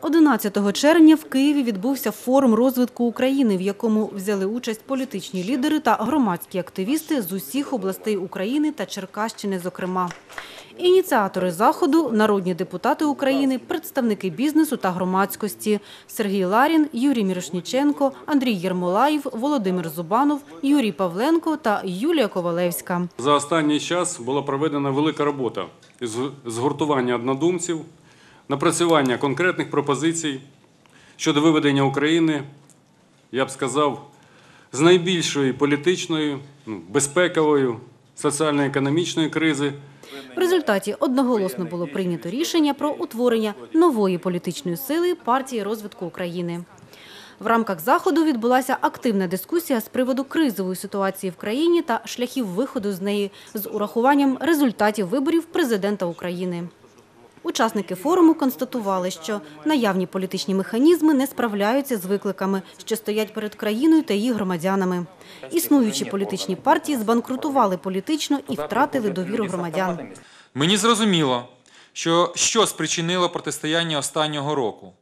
11 червня в Києві відбувся форум розвитку України, в якому взяли участь політичні лідери та громадські активісти з усіх областей України та Черкащини, зокрема. Ініціатори заходу – народні депутати України, представники бізнесу та громадськості Сергій Ларін, Юрій Мірошніченко, Андрій Єрмолаєв, Володимир Зубанов, Юрій Павленко та Юлія Ковалевська. За останній час була проведена велика робота із згуртування однодумців, напрацювання конкретних пропозицій щодо виведення України, я б сказав, з найбільшої політичної, ну, безпекової, соціально-економічної кризи В результаті одноголосно було прийнято рішення про утворення нової політичної сили партії розвитку України. В рамках заходу відбулася активна дискусія з приводу кризової ситуації в країні та шляхів виходу з неї з урахуванням результатів виборів президента України. Учасники форуму констатували, що наявні політичні механізми не справляються з викликами, що стоять перед країною та її громадянами. Існуючі політичні партії збанкрутували політично і втратили довіру громадян. Мені зрозуміло, що, що спричинило протистояння останнього року,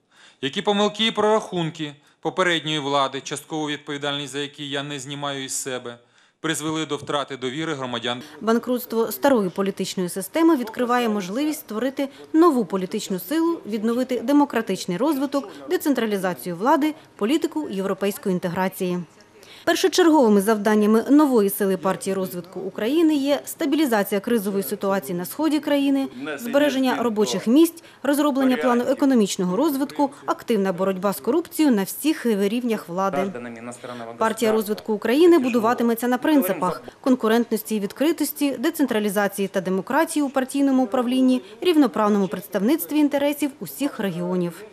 які помилки і прорахунки попередньої влади, часткову відповідальність за які я не знімаю із себе, призвели до втрати довіри громадян. Банкрутство старої політичної системи відкриває можливість створити нову політичну силу, відновити демократичний розвиток, децентралізацію влади, політику європейської інтеграції. Першочерговими завданнями нової сили партії розвитку України є стабілізація кризової ситуації на сході країни, збереження робочих місць, розроблення плану економічного розвитку, активна боротьба з корупцією на всіх рівнях влади. Партія розвитку України будуватиметься на принципах конкурентності і відкритості, децентралізації та демократії у партійному управлінні, рівноправному представництві інтересів усіх регіонів.